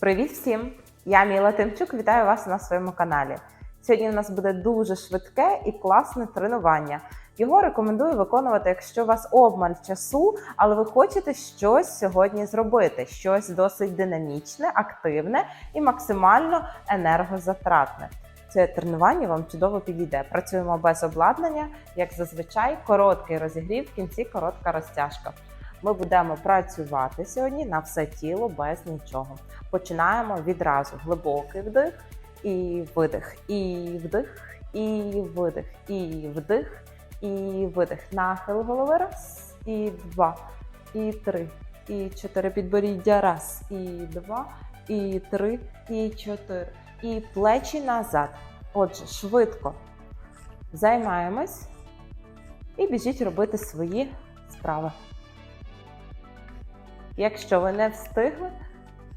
Привіт всім! Я Міла Тимчук, вітаю вас на своєму каналі. Сьогодні у нас буде дуже швидке і класне тренування. Його рекомендую виконувати, якщо у вас обмаль часу, але ви хочете щось сьогодні зробити, щось досить динамічне, активне і максимально енергозатратне. Це тренування вам чудово підійде. Працюємо без обладнання, як зазвичай, короткий розігрів, в кінці коротка розтяжка. Ми будемо працювати сьогодні на все тіло без нічого. Починаємо відразу глибокий вдих і видих, і вдих, і видих, і вдих, і видих. Нахил голови раз, і два, і три, і чотири підборіддя. Раз, і два, і три, і чотири. І плечі назад. Отже, швидко займаємось і біжіть робити свої справи. Якщо ви не встигли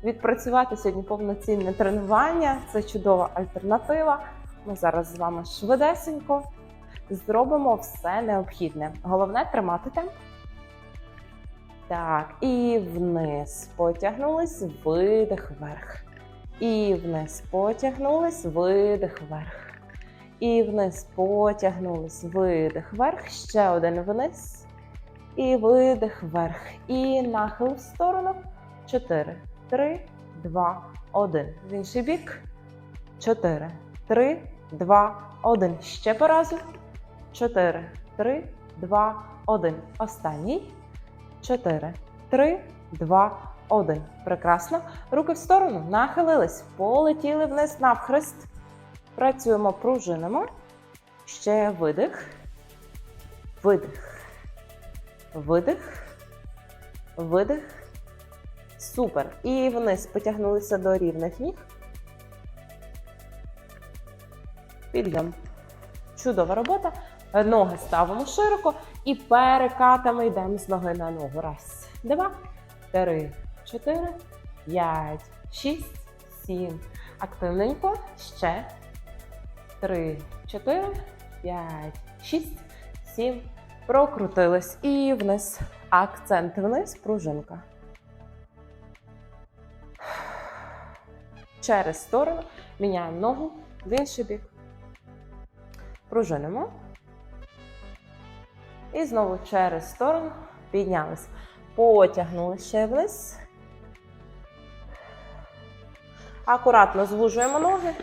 відпрацювати сьогодні повноцінне тренування, це чудова альтернатива. Ми зараз з вами швидесенько зробимо все необхідне. Головне тримати темп. Так, і вниз потягнулись, видих вверх. І вниз потягнулись, видих вверх. І вниз потягнулись, видих вверх. Ще один вниз. І видих вверх. І нахил в сторону. 4, 3, 2, 1. В інший бік. 4, 3, 2, 1. Ще по разу. 4, 3, 2, 1. Останній. 4, 3, 2, 1. Прекрасно. Руки в сторону. Нахилились. Полетіли вниз навхрест. Працюємо пружинами. Ще видих. Видих. Видих. Видих. Супер. І вниз потягнулися до рівних ніг. Підйом. Чудова робота. Ноги ставимо широко і перекатами йдемо з ноги на ногу. Раз, два, три, чотири, п'ять, шість, сім. Активненько. Ще. Три, чотири, п'ять, шість, сім. Прокрутились. І вниз. Акцент вниз, пружинка. Через сторону міняємо ногу в інший бік. Пружинимо. І знову через сторону піднялись. Потягнули ще вниз. Акуратно звужуємо ноги.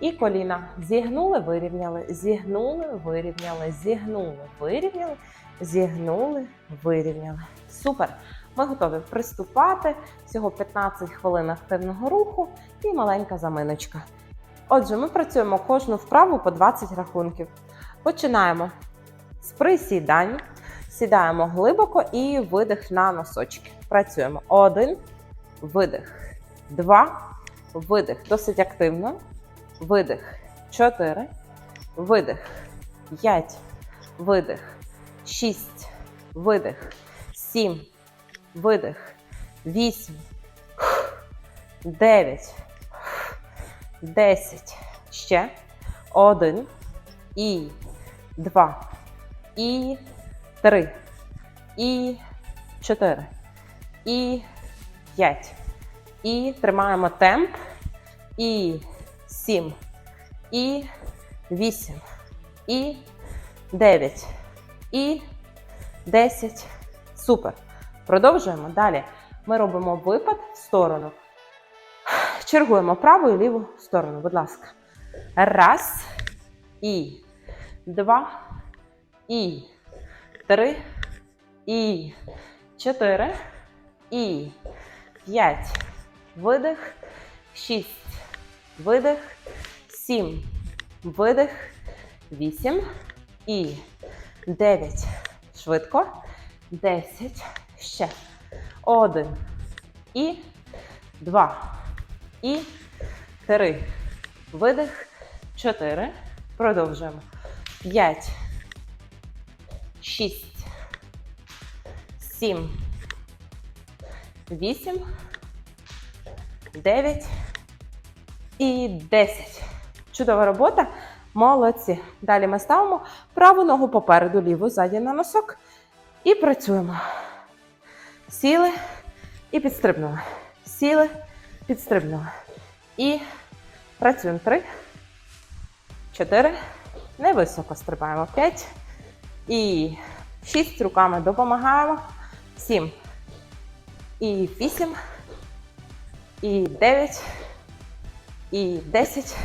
І коліна. Зігнули, вирівняли, зігнули, вирівняли, зігнули, вирівняли, зігнули, вирівняли. Супер! Ми готові приступати. Всього 15 хвилин активного руху і маленька заминочка. Отже, ми працюємо кожну вправу по 20 рахунків. Починаємо з присідань. Сідаємо глибоко і видих на носочки. Працюємо. Один, видих, два, видих. Досить активно. Видих. Чотири. Видих. П'ять. Видих. Шість. Видих. Сім. Видих. Вісім. Дев'ять. Десять. Ще. Один. І. Два. І. Три. І. Чотири. І. П'ять. І тримаємо темп. І. Сім. І. Вісім. І. Дев'ять. І. Десять. Супер. Продовжуємо. Далі ми робимо випад в сторону. Чергуємо праву і ліву сторону, будь ласка. Раз. І. Два. І. Три. І. Чотири. І. П'ять. Видих. Шість. Видих. Сім. Видих. Вісім. І. Дев'ять. Швидко. Десять. Ще. Один. І. Два. І. Три. Видих. Чотири. Продовжуємо. П'ять. Шість. Сім. Вісім. Дев'ять. І 10. Чудова робота. Молодці. Далі ми ставимо праву ногу попереду, ліву ззаді на носок. І працюємо. Сіли і підстрибнули. Сіли Підстрибнули. І працюємо. Три, чотири. Невисоко стрибаємо. П'ять. І шість. Руками допомагаємо. Сім. І вісім. І дев'ять. І десять.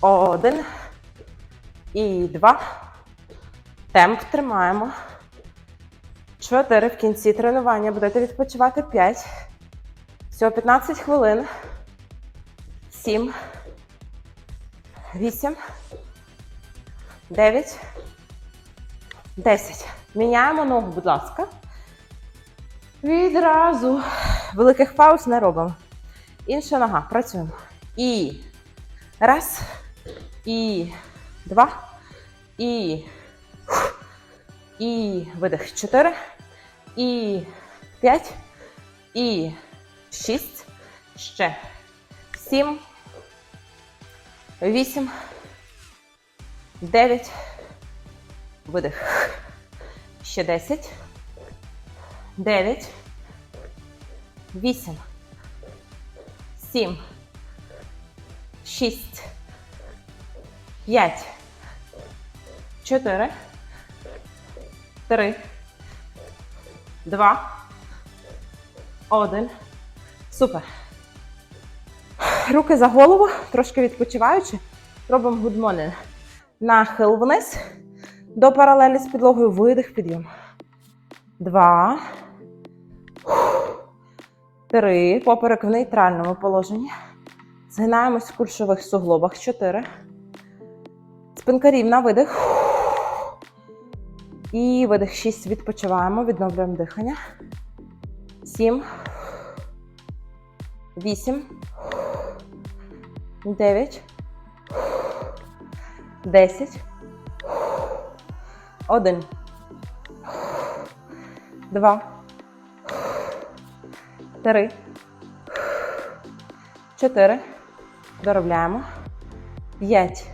Один. І два. Темп тримаємо. Чотири. В кінці тренування будете відпочивати. П'ять. Всього 15 хвилин. Сім. Вісім. Дев'ять. Десять. Міняємо ногу, будь ласка. Відразу. Великих пауз не робимо. Інша нога. Працюємо. І раз. І два. І. І видих. Чотири. І п'ять. І шість. Ще. Сім. Вісім. Дев'ять. Видих. Ще десять. Дев'ять. Вісім. Сім. Шість. П'ять. Чотири. Три. Два. Один. Супер. Руки за голову, трошки відпочиваючи. Робимо morning. Нахил вниз. До паралелі з підлогою. Видих, підйом. Два. Три. Поперек в нейтральному положенні. Згинаємось в кульшових суглобах. Чотири. Спинка рівна. Видих. І видих. Шість. Відпочиваємо. Відновлюємо дихання. Сім. Вісім. Дев'ять. Десять. Один. Два. Три. Чотири. Доробляємо. П'ять.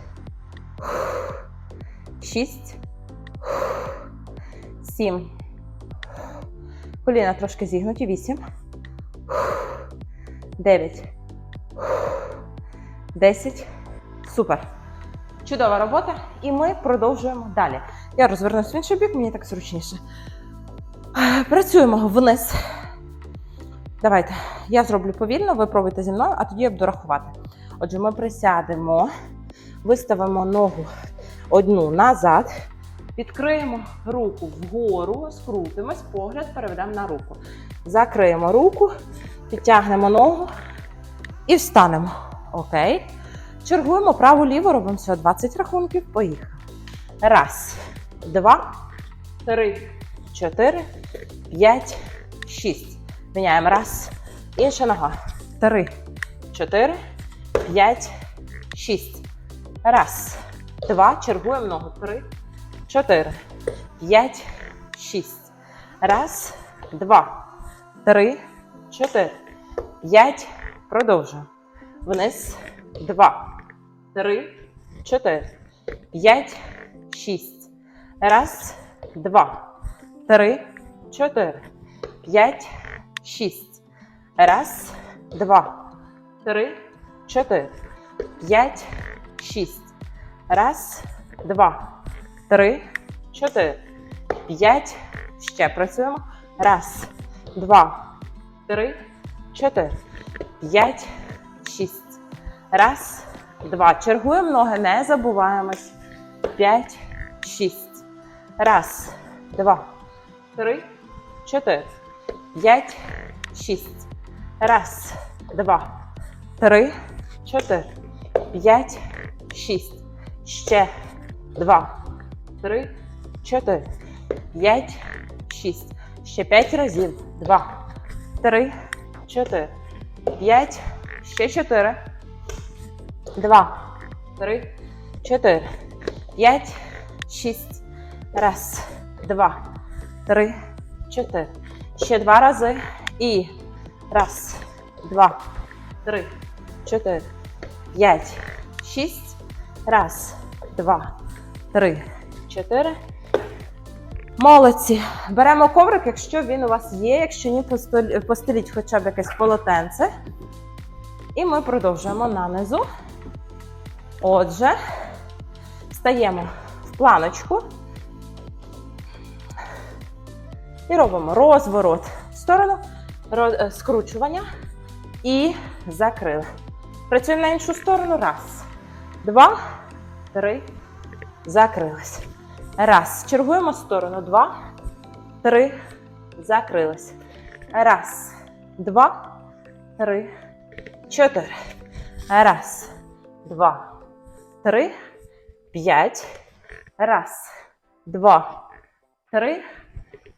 Шість. Сім. Коліна трошки зігнуті. Вісім. Дев'ять. Десять. Супер. Чудова робота. І ми продовжуємо далі. Я розвернусь в інший бік, мені так зручніше. Працюємо вниз. Давайте. Я зроблю повільно, ви пробуйте зі мною, а тоді я буду рахувати. Отже, ми присядемо, виставимо ногу одну назад, відкриємо руку вгору, скрутимось, погляд переведемо на руку. Закриємо руку, підтягнемо ногу і встанемо. Окей. Чергуємо праву-ліву, робимо всього 20 рахунків. Поїхали. Раз, два, три, чотири, п'ять, шість. Міняємо. Раз. Інша нога. Три, чотири, п'ять, шість. Раз, два. Чергуємо ногу. Три, чотири, п'ять, шість. Раз, два, три, чотири, п'ять. Продовжуємо. Вниз. Два, три, чотири, п'ять, шість. Раз, два, три, чотири, п'ять, шість. Раз, два, три, чотири, п'ять, шість. Раз, два, три, чотири, п'ять. Ще працюємо. Раз, два, три, чотири, п'ять, шість. Раз, два. Чергуємо ноги, не забуваємось. П'ять, шість. Раз, два, три, чотири, п'ять, шість. Раз, два, три, чотири, п'ять, шість. Ще два, три, чотири, п'ять, шість. Ще п'ять разів. Два, три, чотири, п'ять, ще чотири. Два, три, чотири, п'ять, шість. Раз, два, три, чотири. Ще два рази. І. Раз, два, три, чотири, п'ять, шість. Раз, два, три, чотири. Молодці. Беремо коврик, якщо він у вас є. Якщо ні, постеліть хоча б якесь полотенце. І ми продовжуємо нанизу. Отже, стаємо в планочку. І робимо розворот в сторону, е, скручування і закрили. Працюємо на іншу сторону. Раз, два, три. Закрились. Раз. Чергуємо сторону. Два, три. Закрились. Раз, два, три, чотири. Раз, два, три, п'ять. Раз, два, три,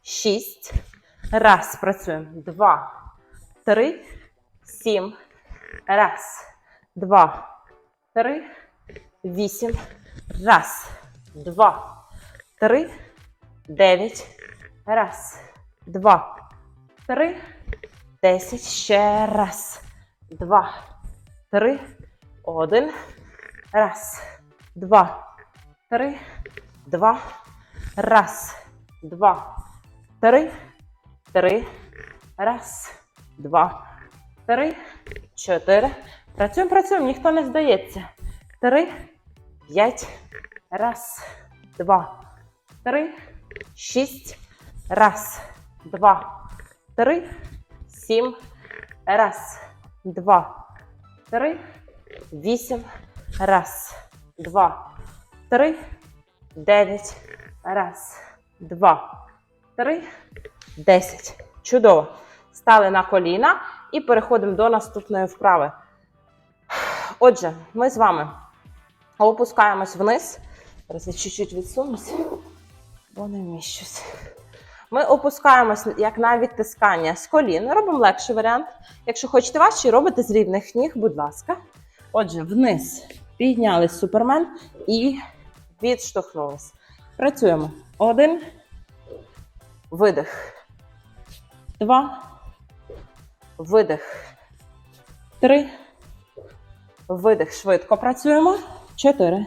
шість. Раз. Працюємо. Два, три, сім. Раз, два, три, вісім. Раз, два, три, дев'ять. Раз, два, три, десять. Ще раз, два, три, один. Раз, два, три, два. Раз, два, три, три. Раз, два, три, чотири. Працюємо, працюємо, ніхто не здається. Три, п'ять. Раз, два, три, шість. Раз, два, три, сім. Раз, два, три, вісім. Раз, два, три, дев'ять. Раз, два, три, десять. Чудово. Стали на коліна і переходимо до наступної вправи. Отже, ми з вами опускаємось вниз. Зараз я чуть-чуть відсунусь, бо не вміщусь. Ми опускаємось як на відтискання з колін. Робимо легший варіант. Якщо хочете важче, робите з рівних ніг, будь ласка. Отже, вниз піднялись супермен і відштовхнулись. Працюємо. Один. Видих. Два. Видих. Три. Видих. Швидко працюємо. Чотири.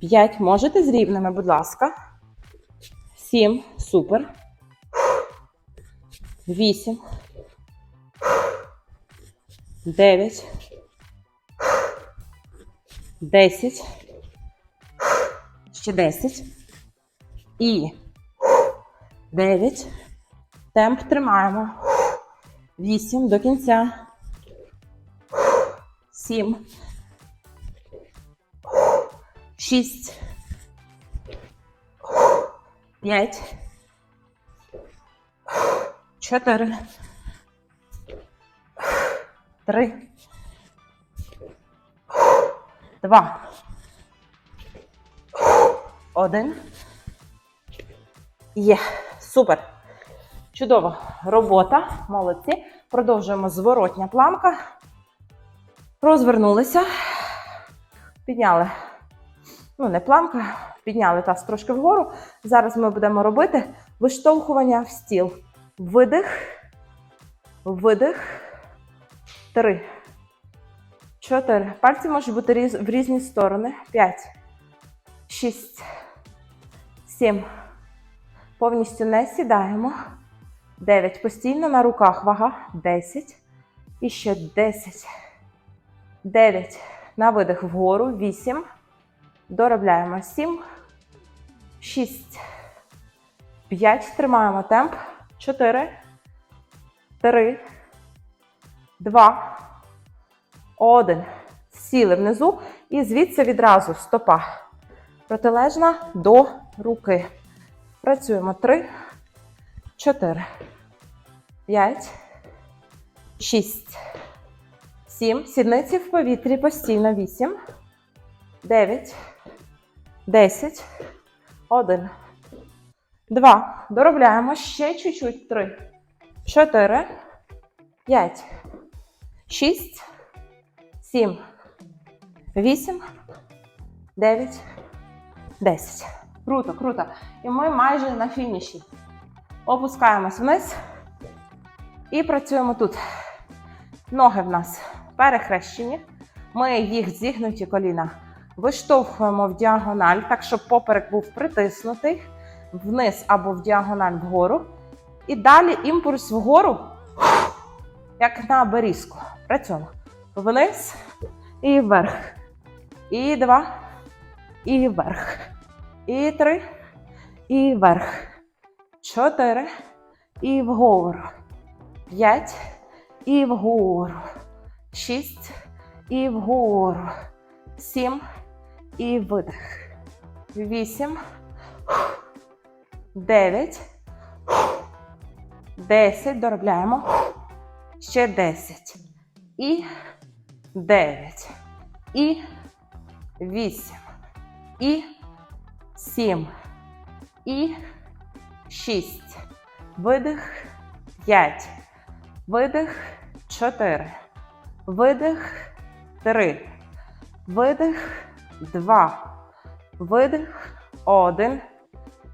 П'ять. Можете з рівними, будь ласка. Сім. Супер. Вісім. Дев'ять. Десять. Ще десять. І дев'ять. Темп тримаємо. Вісім до кінця. Сім. Шість. П'ять. Чотири. Три. Два. Один. Є. Супер. Чудово. Робота. Молодці. Продовжуємо зворотня планка. Розвернулися. Підняли. Ну, не планка. Підняли таз трошки вгору. Зараз ми будемо робити виштовхування в стіл. Видих. Видих. Три. Чотири. Пальці можуть бути в різні сторони. П'ять. Шість. Сім. Повністю не сідаємо. Дев'ять. Постійно на руках вага. Десять. І ще десять. Дев'ять. На видих вгору. Вісім. Доробляємо. Сім. Шість. П'ять. Тримаємо темп. Чотири. Три. Два. Один. Сіли внизу. І звідси відразу стопа. Протилежна до руки. Працюємо. Три. Чотири. П'ять. Шість. Сім. Сідниці в повітрі постійно. Вісім. Дев'ять. Десять. Один. Два. Доробляємо. Ще чуть-чуть. Три. Чотири. П'ять. Шість. Сім. Вісім. Дев'ять. Десять. Круто, круто. І ми майже на фініші. Опускаємось вниз. І працюємо тут. Ноги в нас перехрещені. Ми їх зігнуті коліна виштовхуємо в діагональ, так, щоб поперек був притиснутий вниз або в діагональ вгору. І далі імпульс вгору як на берізку. Працюємо. Вниз і вверх. І два. І вверх. І три. І вверх. Чотири. І вгору. П'ять. І вгору. Шість. І вгору. Сім. І видих. Вісім. Дев'ять. Десять. Доробляємо. Ще десять. І дев'ять. І вісім. І сім. І шість. Видих. П'ять. Видих. Чотири. Видих. Три. Видих. Два. Видих. Один.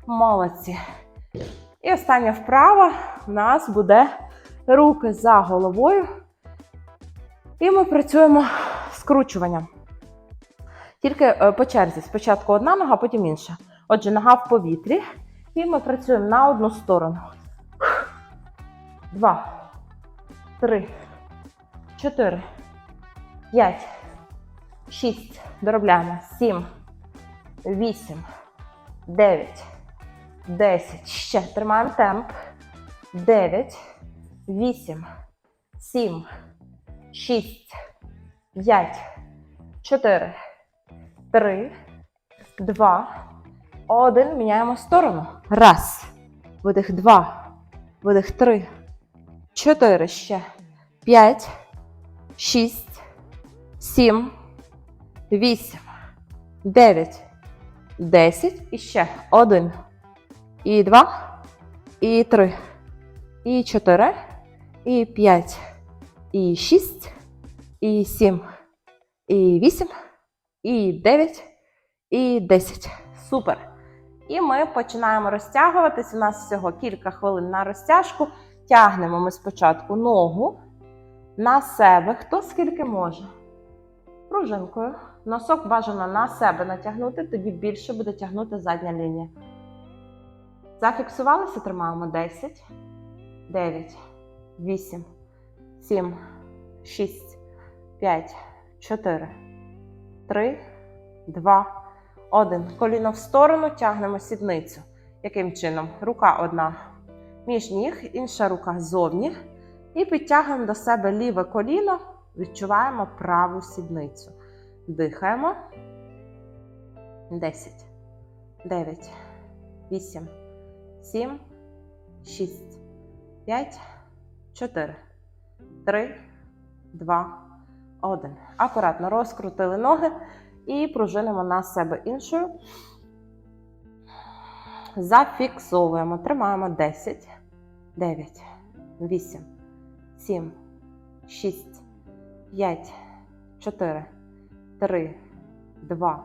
Молодці. І остання вправа в нас буде руки за головою. І ми працюємо скручуванням. Тільки е, по черзі. Спочатку одна нога, потім інша. Отже, нога в повітрі. І ми працюємо на одну сторону. Два, три, чотири, п'ять, шість. Доробляємо. Сім, вісім, дев'ять, десять. Ще тримаємо темп. Дев'ять, вісім, сім, шість, п'ять, чотири, три, два, один. Міняємо сторону. Раз. Видих два. Видих три. Чотири ще. П'ять. Шість. Сім. Вісім. Дев'ять. Десять. І ще. Один. І два. І три. І чотири. І п'ять. І шість. І сім. І вісім. І дев'ять. І десять. Супер. І ми починаємо розтягуватись. У нас всього кілька хвилин на розтяжку. Тягнемо ми спочатку ногу на себе, хто скільки може. Пружинкою. Носок бажано на себе натягнути, тоді більше буде тягнути задня лінія. Зафіксувалися, тримаємо 10, 9, 8, 7, 6, 5, 4, 3, 2, 1. Коліно в сторону, тягнемо сідницю. Яким чином? Рука одна між ніг, інша рука ззовні. І підтягуємо до себе ліве коліно, відчуваємо праву сідницю. Дихаємо. 10, 9, 8, 7, 6, 5, 4, 3, 2, 1. Акуратно розкрутили ноги і пружинимо на себе іншою. Зафіксовуємо. Тримаємо. 10, 9, 8, 7, 6, 5, 4, 3, 2,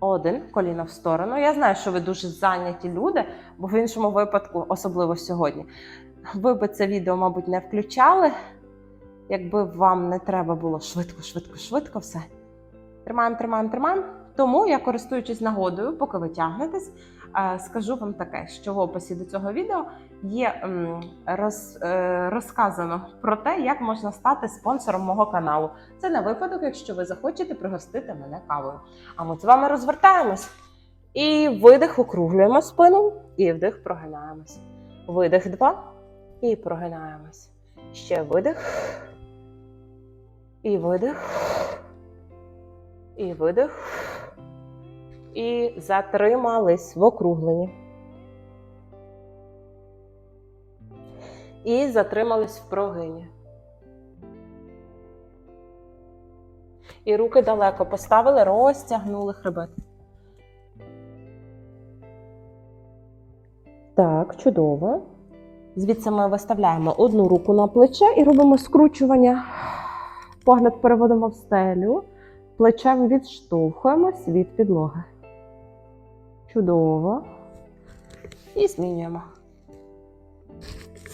1. Коліно в сторону. Я знаю, що ви дуже зайняті люди, бо в іншому випадку, особливо сьогодні, ви би це відео, мабуть, не включали. Якби вам не треба було швидко, швидко, швидко все. Тримаємо, тримаємо, тримаємо. Тому я, користуючись нагодою, поки ви тягнетесь, е, скажу вам таке, що в описі до цього відео є роз, е, розказано про те, як можна стати спонсором мого каналу. Це на випадок, якщо ви захочете пригостити мене кавою. А ми з вами розвертаємось. І видих округлюємо спину, і вдих прогинаємось. Видих два. І прогинаємось. Ще видих. І видих. І видих. І затримались в округленні. І затримались в прогині. І руки далеко поставили, розтягнули хребет. Так, чудово. Звідси ми виставляємо одну руку на плече і робимо скручування. Погляд переводимо в стелю. Плечем відштовхуємось від підлоги. Чудово. І змінюємо.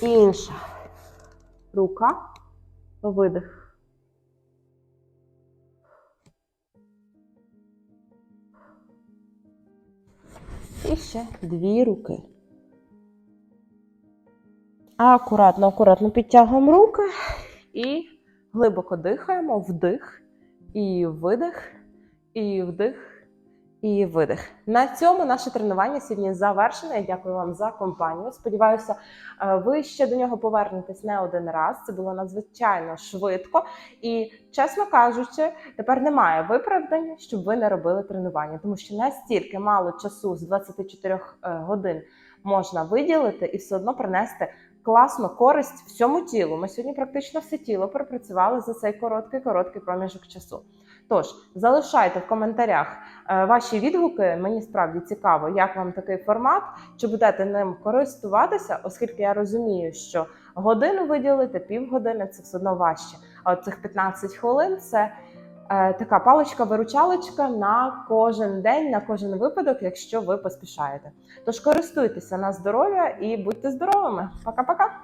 Інша рука. Видих. І ще дві руки. Акуратно, акуратно підтягуємо руки І глибоко дихаємо, вдих і видих, і вдих. І видих. На цьому наше тренування сьогодні завершено. Я дякую вам за компанію. Сподіваюся, е, ви ще до нього повернетесь не один раз. Це було надзвичайно швидко. І, чесно кажучи, тепер немає виправдань, щоб ви не робили тренування, тому що настільки мало часу з 24 е, годин можна виділити і все одно принести класну користь всьому тілу. Ми сьогодні практично все тіло пропрацювали за цей короткий короткий проміжок часу. Тож залишайте в коментарях е, ваші відгуки. Мені справді цікаво, як вам такий формат, чи будете ним користуватися, оскільки я розумію, що годину виділити, півгодини це все одно важче. А от цих 15 хвилин це е, така паличка-виручалочка на кожен день, на кожен випадок, якщо ви поспішаєте. Тож користуйтеся на здоров'я і будьте здоровими. Пока-пока!